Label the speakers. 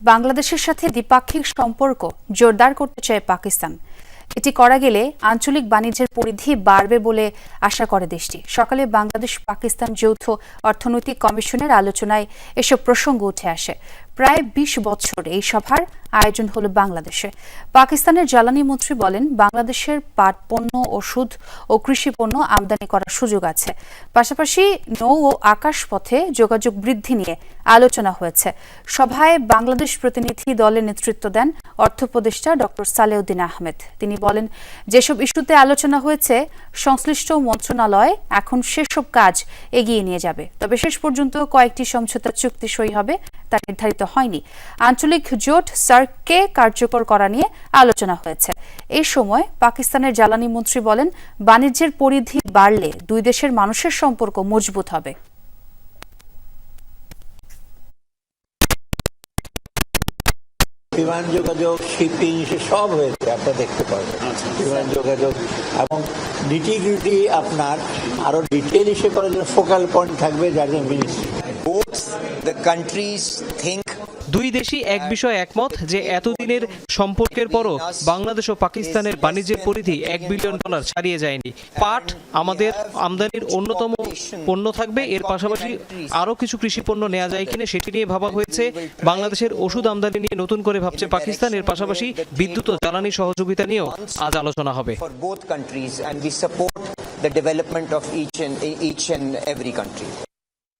Speaker 1: বাংলাদেশের সাথে দ্বিপাক্ষিক সম্পর্ক জোরদার করতে চায় পাকিস্তান। এটি করা গেলে আঞ্চলিক বাণিজ্যের পরিধি বাড়বে বলে আশা করে দেশটি। সকালে বাংলাদেশ পাকিস্তান যৌথ অর্থনৈতিক কমিশনের আলোচনায় এসব প্রসঙ্গ উঠে আসে। প্রায় বিশ বছর এই সভার আয়োজন হলো বাংলাদেশে। পাকিস্তানের জ্বালানি মন্ত্রী বলেন, বাংলাদেশের পাট পণ্য, ওষুধ ও কৃষি পণ্য আমদানি করার সুযোগ আছে। পাশাপাশি নৌ ও আকাশ পথে যোগাযোগ বৃদ্ধি নিয়ে আলোচনা হয়েছে। সভায় বাংলাদেশ প্রতিনিধি দলের নেতৃত্ব দেন অর্থ উপদেষ্টা ডক্টর সালেউদ্দিন আহমেদ। তিনি বলেন, যেসব ইস্যুতে আলোচনা হয়েছে, সংশ্লিষ্ট মন্ত্রণালয় এখন সেসব কাজ এগিয়ে নিয়ে যাবে। তবে শেষ পর্যন্ত কয়েকটি সমঝোতা চুক্তি সই হবে, তা নির্ধারিত হয়নি। আঞ্চলিক জোট সার্ককে কার্যকর করা নিয়ে আলোচনা হয়েছে। এই সময় পাকিস্তানের জ্বালানি মন্ত্রী বলেন বাণিজ্যের পরিধি বাড়লে দুই দেশের মানুষের সম্পর্ক মজবুত হবে।
Speaker 2: বিমান যোগাযোগ শিপিং সব হয়েছে আপনারা দেখতে পাবেন বিমান যোগাযোগ এবং নিটিগ্রিটি আপনার আরও ডিটেল ইসে করার জন্য ফোকাল পয়েন্ট থাকবে যার জন্য ministry
Speaker 3: both the countries think
Speaker 4: দুই দেশই এক বিষয়ে একমত যে এতদিনের সম্পর্কের পরও বাংলাদেশ ও পাকিস্তানের বাণিজ্যের পরিধি এক বিলিয়ন ডলার ছাড়িয়ে যায়নি। পাট আমাদের আমদানির অন্যতম পণ্য থাকবে। এর পাশাপাশি আরও কিছু কৃষি পণ্য নেওয়া যায় কিনা সেটি নিয়ে ভাবা হয়েছে। বাংলাদেশের ওষুধ আমদানি নিয়ে নতুন করে ভাবছে পাকিস্তান। এর পাশাপাশি বিদ্যুৎ ও জ্বালানি সহযোগিতা নিয়েও আজ আলোচনা হবে।
Speaker 3: The development of each and each and every country.